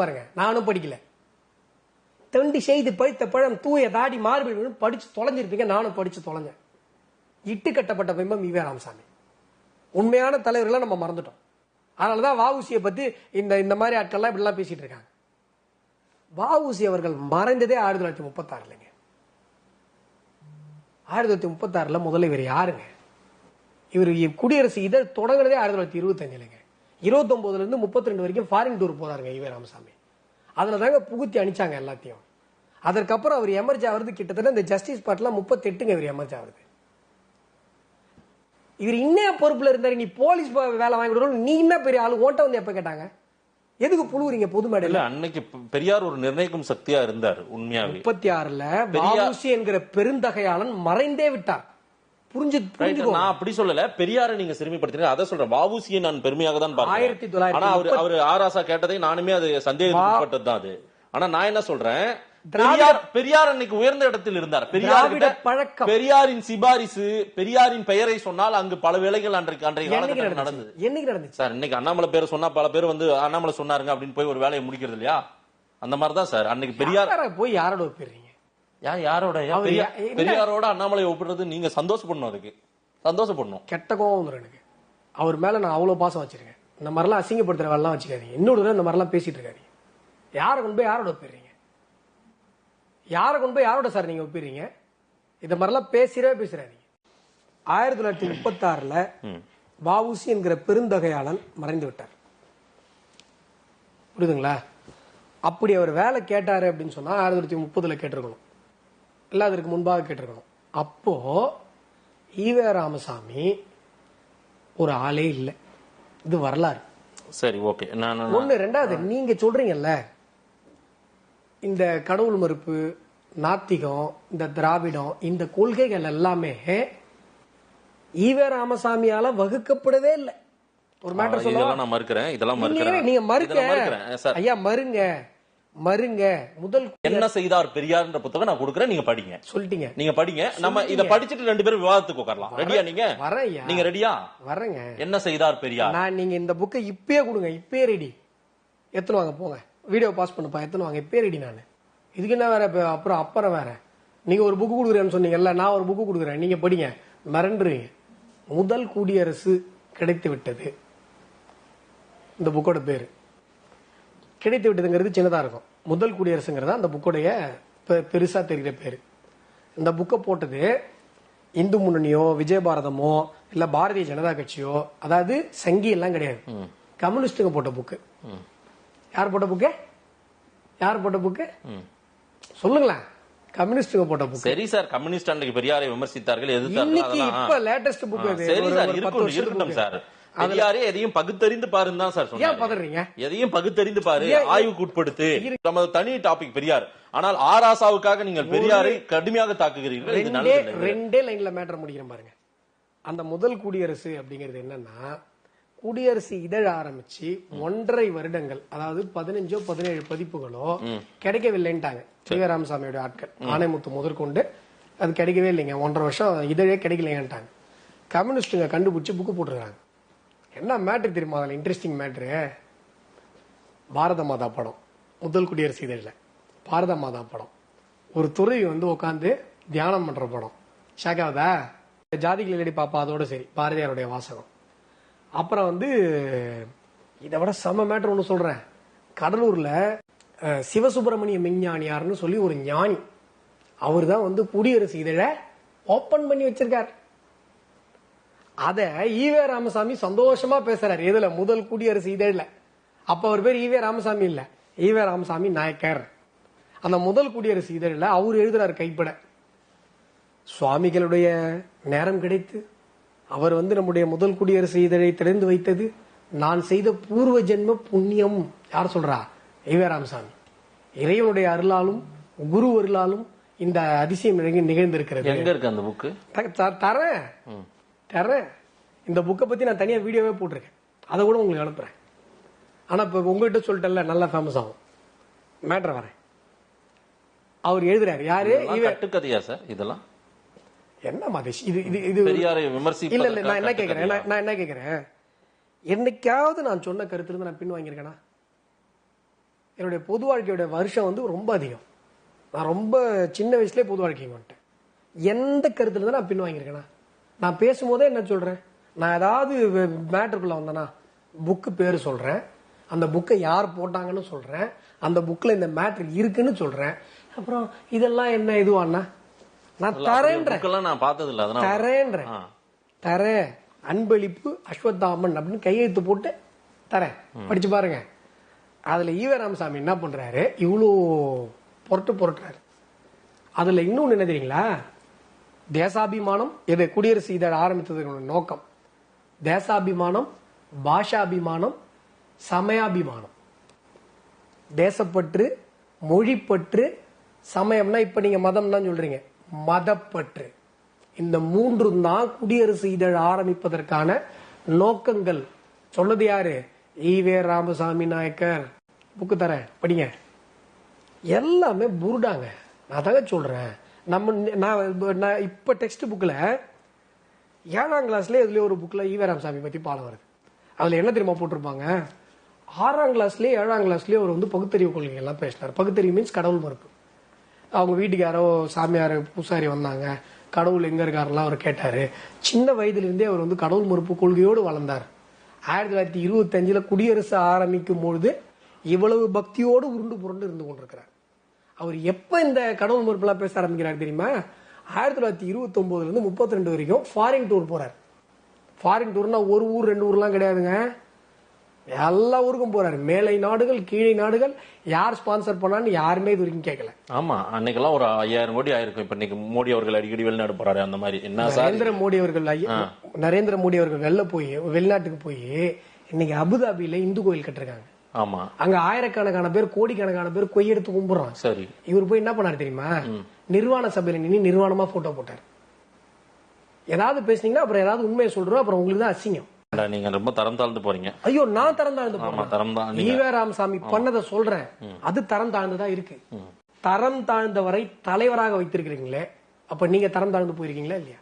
பாருங்க நானும் படிக்கல. தொண்டி செய்து பழுத்த பழம் தூய தாடி மார்பிள் படிச்சு தொலைஞ்சிருப்பீங்க நானும் படிச்சு தொலைஞ்சேன். இட்டு கட்டப்பட்ட பிம்பம் இவே ராமசாமி. உண்மையான தலைவர்களை நம்ம மறந்துட்டோம். அதனாலதான் வாவுசியை பத்தி இந்த இந்த மாதிரி ஆட்கள்லாம் இப்படிலாம் பேசிட்டு இருக்காங்க. வாவுசி அவர்கள் மறைந்ததே ஆயிரத்தி தொள்ளாயிரத்தி முப்பத்தாறுலங்க. ஆயிரத்தி தொள்ளாயிரத்தி முப்பத்தாறுல முதல்ல இவர் யாருங்க? இவர் குடியரசு இதழ் தொடங்குனதே ஆயிரத்தி தொள்ளாயிரத்தி இருபத்தஞ்சிலங்க இருபத்தொன்பதுல இருந்து முப்பத்தி ரெண்டு வரைக்கும் ஃபாரின் டூர் போறாருங்க ஈவே ராமசாமி. அதுல தாங்க புகுத்தி அணிச்சாங்க எல்லாத்தையும். அதற்கப்புறம் அவர் எமர்ஜ் ஆகிறது கிட்டத்தட்ட இந்த ஜஸ்டிஸ் பார்ட்ல முப்பத்தெட்டுங்க இவர் எமர்ஜ் ஆகுது இவர் இன்னும் பொறுப்புல இருந்தாரு நீ போலீஸ் வேலை வாங்கி கொடுக்கணும் நீ என்ன பெரிய ஆளு ஓட்ட வந்து எப்ப கேட்டாங்க? எதுக்கு புழுவுறீங்க பொது மேடையில? அன்னைக்கு பெரியார் ஒரு நிர்ணயிக்கும் சக்தியா இருந்தார் உண்மையாவே. முப்பத்தி ஆறுல வாவுசி என்கிற பெருந்தகையாளன் மறைந்தே விட்டார். புரிஞ்சு நான் அப்படி சொல்லல. பெரியாரை நீங்க சிறுமிப்படுத்தினீங்க அதை சொல்றேன். வாவுசியை நான் பெருமையாக தான் ஆயிரத்தி பார்க்கிறேன் தொள்ளாயிரத்தி ஆனா அவர் முப்பத்தி- அவர் ஆராசா கேட்டதை நானுமே அது சந்தேகப்பட்டது தான் அது. ஆனா நான் என்ன சொல்றேன்? பெரியார் பெரியார் அன்னைக்கு உயர்ந்த இடத்தில் இருந்தார். பெரியார் பழக்கம். பெரியாரின் சிபாரிசு பெரியாரின் பெயரை சொன்னால் அங்கு பல வேலைகள் அன்றைக்கு அன்றைய காலகட்டத்தில் நடந்தது. என்னைக்கு நடந்துச்சு? சார் இன்னைக்கு அண்ணாமலை பேர் சொன்னா பல பேர் வந்து அண்ணாமலை சொன்னாருங்க அப்படின்னு போய் ஒரு வேலையை முடிக்கிறது இல்லையா? அந்த மாதிரி தான் சார். அன்னைக்கு பெரியார் யாரை போய் யாரோட ஒப்பிடுறீங்க யா யாரோட பெரியாரோட அண்ணாமலை ஒப்பிடுறது நீங்க சந்தோஷப்படணும் அதுக்கு. சந்தோஷப்படணும். கெட்ட கோவம் வந்துடும் எனக்கு. அவர் மேல நான் அவ்வளவு பாசம் வச்சிருக்கேன். இந்த மாதிரிலாம் அசிங்கப்படுத்துற வேலைலாம் வச்சுக்காதீங்க. இன்னொரு இந்த மாதிரிலாம் பேசிட்டு இருக்காதீங்க. யாரை கொண்டு போய் யாரோட ஒப்பிடுறீங்க? யாரை கொண்டு போய் யாரோட சார் நீங்க ஒப்பிடுறீங்க? இந்த மாதிரிலாம் பேசிடவே பேசுறாதீங்க ஆயிரத்தி தொள்ளாயிரத்தி முப்பத்தி ஆறுல வாவுசி என்கிற பெருந்தகையாளன் மறைந்து விட்டார். புரியுதுங்களா? அப்படி அவர் வேலை கேட்டாரு அப்படின்னு சொன்னா ஆயிரத்தி தொள்ளாயிரத்தி முப்பதுல கேட்டிருக்கணும். இல்ல அதற்கு முன்பாக கேட்டிருக்கணும். அப்போ ஈவே ராமசாமி ஒரு ஆளே இல்லை. இது வரலாறு. சரி ஓகே. நான் ஒண்ணு ரெண்டாவது நீங்க சொல்றீங்கல்ல இந்த கடவுள் மறுப்பு நாத்திகம் இந்த திராவிடம் இந்த கொள்கைகள் எல்லாமே ஈவே ராமசாமியால வகுக்கப்படவே இல்லை. ஒரு மேட்டர் சொல்ல இதெல்லாம் நான் மறுக்கிறேன். இதெல்லாம் மறுக்கிறேன். நீங்க மறுக்க. ஐயா மறுங்க. மறுங்க முதல் என்ன செய்தார் பெரியார்ன்ற புத்தகம் நான் கொடுக்குறேன் நீங்க படிங்க. சொல்லிட்டீங்க. நீங்க படிங்க. நம்ம இத படிச்சுட்டு ரெண்டு பேரும் விவாதத்துக்கு உட்காரலாம். ரெடியா நீங்க? வரேன் ஐயா நீங்க ரெடியா வரேங்க. என்ன செய்தார் பெரியார்? நான் நீங்க இந்த புக்கை இப்பயே கொடுங்க இப்பயே ரெடி எத்தனை வாங்க போங்க. வீடியோ பாஸ் பண்ணுப்பா எத்தனை வாங்க இப்பயே ரெடி நான். இதுக்கு என்ன வேற அப்புறம் அப்புறம் வேற. நீங்க ஒரு புக்கு கொடுக்குறேன்னு சொன்னீங்கல்ல நான் ஒரு புக்கு கொடுக்குறேன். நீங்க படிங்க. மிரண்டுருவீங்க முதல் குடியரசு கிடைத்து விட்டது இந்த புக்கோட பேரு. கிடைத்து விட்டதுங்கிறது சின்னதா இருக்கும். முதல் குடியரசுங்கிறது அந்த புக்கோடைய பெருசா தெரிகிற பேரு. இந்த புக்கை போட்டது இந்து முன்னணியோ விஜயபாரதமோ இல்ல பாரதிய ஜனதா கட்சியோ அதாவது சங்கி எல்லாம் கிடையாது. கம்யூனிஸ்டுங்க போட்ட புக்கு. யார் போட்ட புக்கு? யார் போட்ட புக்கு? சொல்லுங்களேன். கம்யூனிஸ்டுங்க போட்ட புக்கு. சரி சார் கம்யூனிஸ்ட் அன்றைக்கு பெரியாரை விமர்சித்தார்கள் எதிர்த்தார்கள் இப்ப லேட்டஸ்ட் புக் சரி சார் இருக்கட்டும். சார். பெரியாரே எதையும் பகுத்தறிந்து பாருன்னு தான் சார் ஏன் பதறீங்க எதையும் பகுத்தறிந்து பாரு? ஆய்வுக்கு உட்படுத்து நமது தனி டாபிக் பெரியார். ஆனால் ஆராசாவுக்காக நீங்கள் பெரியாரை கடுமையாக தாக்குகிறீர்கள் ரெண்டே லைன்ல மேட்டர் முடிக்கிறேன் பாருங்க. அந்த முதல் குடியரசு அப்படிங்கிறது என்னன்னா குடியரசு இதழ ஆரம்பிச்சு ஒன்றரை வருடங்கள் அதாவது பதினஞ்சோ பதினேழு பதிப்புகளோ கிடைக்கவில்லைன்ட்டாங்க. சிவராமசாமியோட ஆட்கள். ஆணைமுத்து முதற்கொண்டு அது கிடைக்கவே இல்லைங்க. ஒன்றரை வருஷம் இதழே கிடைக்கலைங்கன்ட்டாங்க கம்யூனிஸ்டுங்க கண்டுபிடிச்சு புக்கு போட்டுருக்காங்க. என்ன மேட்ரு தெரியுமா? அதில் இன்ட்ரெஸ்டிங் மேட்ரு பாரத மாதா படம். முதல் குடியரசு இதழில். பாரத மாதா படம். ஒரு துறவி வந்து உட்காந்து தியானம் பண்ணுற படம். ஷாக்காவதா ஜாதிகள் இல்லடி பாப்பா அதோட சரி. பாரதியாருடைய வாசகம். அப்புறம் வந்து இதை விட செம மேட்டர் ஒன்று சொல்கிறேன் கடலூரில் சிவசுப்பிரமணிய மெஞ்ஞானியார்னு சொல்லி ஒரு ஞானி. அவர் தான் வந்து குடியரசு இதழை ஓப்பன் பண்ணி வச்சிருக்கார். அத ஈவே ராமசாமி சந்தோஷமா பேசுறாரு. எதுல? முதல் குடியரசு இதழ்ல அப்ப அவர் பேர் ஈவே ராமசாமி இல்ல. ஈவே ராமசாமி நாயக்கர். அந்த முதல் குடியரசு இதழ்ல அவர் எழுதுறாரு கைப்பட. சுவாமிகளுடைய நேரம் கிடைத்து அவர் வந்து நம்முடைய முதல் குடியரசு இதழை திறந்து வைத்தது நான் செய்த பூர்வ ஜென்ம புண்ணியம். யார் சொல்றா? ஈவே ராமசாமி. இறைவனுடைய அருளாலும் குரு அருளாலும் இந்த அதிசயம் நிகழ்ந்து- நிகழ்ந்திருக்கிறது. எங்க இருக்கு அந்த புக்கு? தரேன். தரேன் இந்த புக்கை பத்தி நான் தனியா வீடியோவே போட்டிருக்கேன். அதை கூட உங்களுக்கு அனுப்புறேன். ஆனா இப்ப உங்ககிட்ட சொல்லிட்டேன்ல நல்லா ஃபேமஸ் ஆகும். மேட்ரு வரேன். அவர் எழுதுறாரு. யாரு? கட்டுக்கதையா சார் இதெல்லாம்? என்ன மதேஷ் இது இது இது பெரியாரை இல்ல இல்ல விமர்சிப்பதற்காக நான் என்ன கேக்குறேன்? கட்டுக்கதையா? நான் என்ன கேக்குறேன்? என்னைக்காவது நான் சொன்ன கருத்துல இருந்து நான் பின் வாங்கியிருக்கேனா? என்னுடைய பொது வாழ்க்கையோட வருஷம் வந்து ரொம்ப அதிகம். நான் ரொம்ப சின்ன வயசுலயே பொது வாழ்க்கைக்கு வந்துட்டேன் எந்த கருத்துல தான் நான் பின் வாங்கியிருக்கேனா? நான் பேசும்போதே என்ன சொல்றேன்? நான் ஏதாவது மேட்டருக்குள்ள வந்தேனா புக்கு பேர் சொல்றேன். அந்த புக்கை யார் போட்டாங்கன்னு சொல்றேன். அந்த புக்ல இந்த மேட்ரு இருக்குன்னு சொல்றேன். அப்புறம் இதெல்லாம் என்ன இதுவாண்ணா நான் தரேன்றேன். நான் பார்த்தது இல்ல தரேன்றேன். தரேன் அன்பளிப்பு அஸ்வத்தாமன் அப்படின்னு கையெழுத்து போட்டு தரேன். படிச்சு பாருங்க. அதுல ஈவ ராமசாமி என்ன பண்றாரு? இவ்வளோ புரட்டு புரட்டுறாரு. அதுல இன்னொன்னு என்ன தெரியுங்களா? தேசாபிமானம் எது குடியரசு இதழ ஆரம்பித்ததுக்கு நோக்கம். தேசாபிமானம் பாஷாபிமானம் சமயாபிமானம். தேசப்பற்று மொழிப்பற்று சமயம்னா இப்போ நீங்கள் மதம் தான் சொல்றீங்க. மதப்பற்று. இந்த மூன்றும் தான் குடியரசு இதழ் ஆரம்பிப்பதற்கான நோக்கங்கள். சொன்னது யாரு? ஈவே ராமசாமி நாயக்கர். புக்கு தரேன் படிங்க. எல்லாமே புருடாங்க. நான் தாங்க சொல்றேன். நம்ம நான் இப்போ நான் இப்போ டெக்ஸ்ட் புக்கில் ஏழாம் கிளாஸ்ல இதுல ஒரு புக்கில் ஈவராம் சாமி பற்றி பாடம் வருது. அதில் என்ன தெரியுமா போட்டிருப்பாங்க? ஆறாம் கிளாஸ்லேயே ஏழாம் கிளாஸ்லேயே அவர் வந்து பகுத்தறிவு கொள்கைகள்லாம் பேசினார். பகுத்தறிவு மீன்ஸ் கடவுள் மறுப்பு. அவங்க வீட்டுக்கு யாரோ சாமியார் பூசாரி வந்தாங்க. கடவுள் எங்கே இருக்காருலாம் அவர் கேட்டார். சின்ன வயதுலேருந்தே அவர் வந்து கடவுள் மறுப்பு கொள்கையோடு வளர்ந்தார். ஆயிரத்தி தொள்ளாயிரத்தி இருபத்தஞ்சில் குடியரசு ஆரம்பிக்கும் பொழுது இவ்வளவு பக்தியோடு உருண்டு புரண்டு இருந்து கொண்டிருக்கிறார். அவர் எப்ப இந்த கடவுள் மறுப்புலாம் பேச ஆரம்பிக்கிறார் தெரியுமா? ஆயிரத்தி தொள்ளாயிரத்தி இருபத்தி ஒன்பதுல இருந்து முப்பத்தி ரெண்டு வரைக்கும் ஃபாரின் டூர் போறார். ஃபாரின் டூர்னா ஒரு ஊர் ரெண்டு ஊர்லாம் கிடையாதுங்க. எல்லா ஊருக்கும் போறாரு. மேலை நாடுகள் கீழே நாடுகள் யார் ஸ்பான்சர் பண்ணான்னு யாருமே இது வரைக்கும் கேட்கல. ஆமா அன்னைக்கெல்லாம் ஒரு ஐயாயிரம் கோடி ஆயிருக்கும். இப்ப இன்னைக்கு மோடி அவர்கள் அடிக்கடி வெளிநாடு போறாரு அந்த மாதிரி. என்ன நரேந்திர மோடி அவர்கள் நரேந்திர மோடி அவர்கள் வெளில போய் வெளிநாட்டுக்கு போய் இன்னைக்கு அபுதாபியில இந்து கோயில் கட்டிருக்காங்க. ஆமா. அங்க ஆயிரக்கணக்கான பேர் கோடிக்கணக்கான பேர் கொய் எடுத்து கும்பிடுறான். சரி. இவர் போய் என்ன பண்ணாரு தெரியுமா? நிர்வாண சபையில நின்று நிர்வாணமா போட்டோ போட்டார். ஏதாவது பேசுனீங்கன்னா அப்புறம் ஏதாவது உண்மையை சொல்றோம் அப்புறம் உங்களுக்கு தான் அசிங்கம். நீங்க ரொம்ப தரம் தாழ்ந்து போறீங்க. ஐயோ நான் தரம் தாழ்ந்து போறேன். தரம் தான். நீங்க ஈவே ராமசாமி பண்ணதை சொல்றேன். அது தரம் தாழ்ந்ததா இருக்கு. தரம் தாழ்ந்தவரை தலைவராக வைத்திருக்கிறீங்களே அப்ப நீங்க தரம் தாழ்ந்து போயிருக்கீங்களா இல்லையா?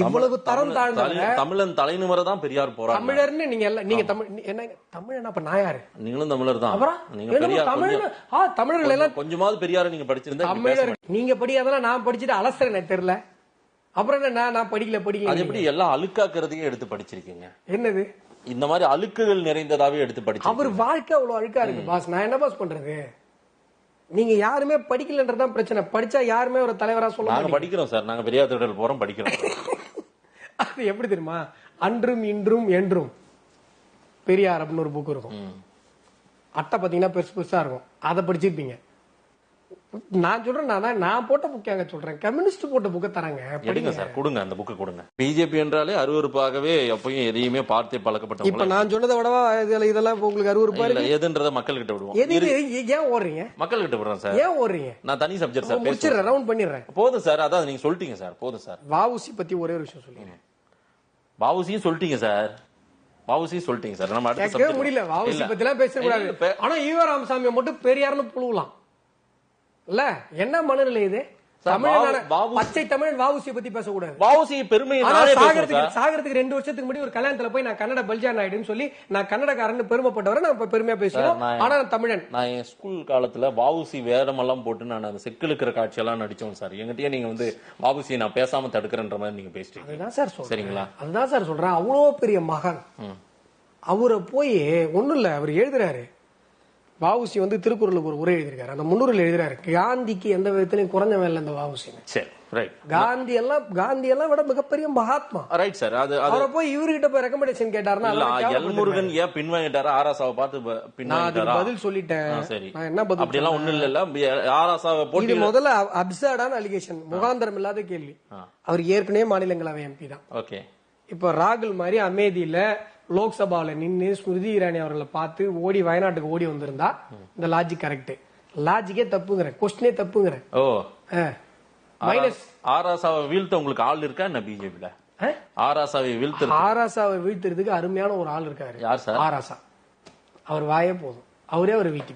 இவ்வளவு தரம் தாழ்ந்தவரை தலை- தமிழன் தலைநிமரை தான் பெரியார் போறாங்க தமிழர்னு நீங்க எல்லாம் நீங்க தமிழ் என்ன தமிழ் அப்ப நான் யாரு? நீங்களும் தமிழர் தான். நீங்க என்னமோ பெரியார் தமிழ் கொஞ்சம் ஆ தமிழர்கள் எல்லாம் கொஞ்சமாவது பெரியார நீங்க படிச்சிருந்தா தமிழர் நீங்க படிக்காதெல்லாம் நான் படிச்சுட்டு அலசறேன் எனக்கு தெரியல. அப்புறம் என்ன நான் நான் படிக்கல அது படிக்கல எப்படி எல்லாம் அழுக்காக்குறதையே எடுத்து படிச்சிருக்கீங்க? என்னது? இந்த மாதிரி அழுக்குகள் நிறைந்ததாவே எடுத்து அவர் படிச்சிருக்கீங்க வாழ்க்கை அவ்வளவு அழுக்கா இருக்கு பாஸ். நான் என்ன பாஸ் பண்றது? நீங்க யாருமே படிக்கலன்றதுதான் பிரச்சனை. படிச்சா யாருமே ஒரு தலைவரா சொல்ல நாங்க. படிக்கிறோம் சார். நாங்க பெரியார் திடல் போறோம் படிக்கிறோம். அது எப்படி தெரியுமா? அன்றும் இன்றும் என்றும். பெரியார் அப்படின்னு ஒரு புக் இருக்கும். அட்டை பாத்தீங்கன்னா பெருசு பெருசா இருக்கும். அதை படிச்சிருப்பீங்க. நான் சொல்றேன் நான் நான் போட்ட புக்காங்க சொல்றேன். கம்யூனிஸ்ட் போட்ட புக்கை தராங்க. எடுங்க படிங்க சார் கொடுங்க அந்த புக்கு கொடுங்க. பிஜேபி என்றாலே அருவருப்பாகவே எப்பயும் எதையுமே பார்த்தே இப்ப பழக்கப்பட்டவங்க நான் சொன்னதை விடவா இதுல இதெல்லாம் இப்ப உங்களுக்கு அருவருப்பா இல்ல இருக்கு? எதுன்றத மக்கள் கிட்ட விடுவோம் ஏ- ஏன் ஓடுறீங்க? மக்கள் கிட்ட விடுறோம் சார். ஏன் ஓடுறீங்க? நான் தனி சப்ஜெக்ட் சார் முடிச்சிடுறேன் ரவுண்ட் பண்ணிடுறேன். போதும் சார் அதான் நீங்க சொல்லிட்டீங்க சார் போதும் சார். வாவுசி பத்தி ஒரே ஒரு விஷயம் சொல்லுங்க. பாவுசியும் சொல்லிட்டீங்க சார். பாவுசியும் சொல்லிட்டீங்க சார். நம்ம அடுத்த முடியல வாவுசி. பத்தி எல்லாம் பேசக்கூடாது. ஆனா ஈவ ராமசாமியை மட்டும் பெரியார்னு புழுவலாம். இல்ல என்ன மனநிலை இது? பச்சை தமிழ் வாவுசியை பத்தி பேசக்கூடாது. நானே பேசுறேன் சாகரத்துக்கு சாகரத்துக்கு ரெண்டு வருஷத்துக்கு முன்னாடி ஒரு கல்யாணத்துல போய் நான் கன்னட பல்ஜா நாயுடுன்னு சொல்லி நான் கன்னடக்காரன்னு பெருமைப்பட்டவரை நான் பெருமையா பேசுறோம் நான் ஆனா தமிழன். நான் என் ஸ்கூல் காலத்துல வாவுசி வேடமெல்லாம் போட்டு நான் அந்த செக்கிழுக்கிற காட்சியெல்லாம் நடிச்சோம் சார். எங்கிட்டயே நீங்க வந்து வாவுசியை நான் பேசாம தடுக்கிறேன்ற மாதிரி நீங்க பேசிட்டீங்க. அதுதான் சார் சரிங்களா? அதுதான் சார் சொல்றேன். அவ்வளோ பெரிய மகன். அவரை போய் ஒண்ணும் இல்ல அவர் எழுதுறாரு. வாவுசி வந்து திருக்குறளுக்கு ஒரு உரை எழுதியிருக்காரு. அந்த முன்னூரில் எழுதுறாரு காந்திக்கு எந்த விதத்திலையும் குறைஞ்சவன் இல்லை இந்த வாவுசின்னு சரி ரைட் காந்தி எல்லாம் காந்தி எல்லாம் விட மிகப்பெரிய மகாத்மா. ரைட் சார் அது அவரை போய் இவர்கிட்ட போய் ரெக்கமெண்டேஷன் கேட்டாருன்னா. எல்முருகன் ஏன் பின்வாங்கிட்டாரா ஆராசாவை பார்த்து பின்வாங்கிட்டாரா பதில் சொல்லிட்டேன். சரி. நான் என்ன பதில் அப்படியெல்லாம் ஒண்ணும் இல்ல ஆராசாவை போட்டி முதல்ல அப்சர்டான அலிகேஷன் முகாந்திரம் இல்லாத கேள்வி. அவர் ஏற்கனவே மாநிலங்களவை எம்பி தான். ஓகே. இப்ப ராகுல் மாதிரி அமேதியில லோக்சபால நின்னு ஸ்மிருதி இரானி அவர்களை பார்த்து ஓடி வயநாட்டுக்கு ஓடி வந்திருந்தா இந்த லாஜிக் கரெக்ட் லாஜிக்கே தப்புங்கிறேன் கொஸ்டினே தப்புங்கிறேன் ஓ மைனஸ் ஆராசாவை வீழ்த்த உங்களுக்கு ஆள் இருக்கா என்ன பிஜேபில ஆராசாவை வீழ்த்த ஆராசாவை வீழ்த்துறதுக்கு அருமையான ஒரு ஆள் இருக்காரு யார் சார் ஆராசா அவர் வாயே போதும் அவரே அவர் வீட்டு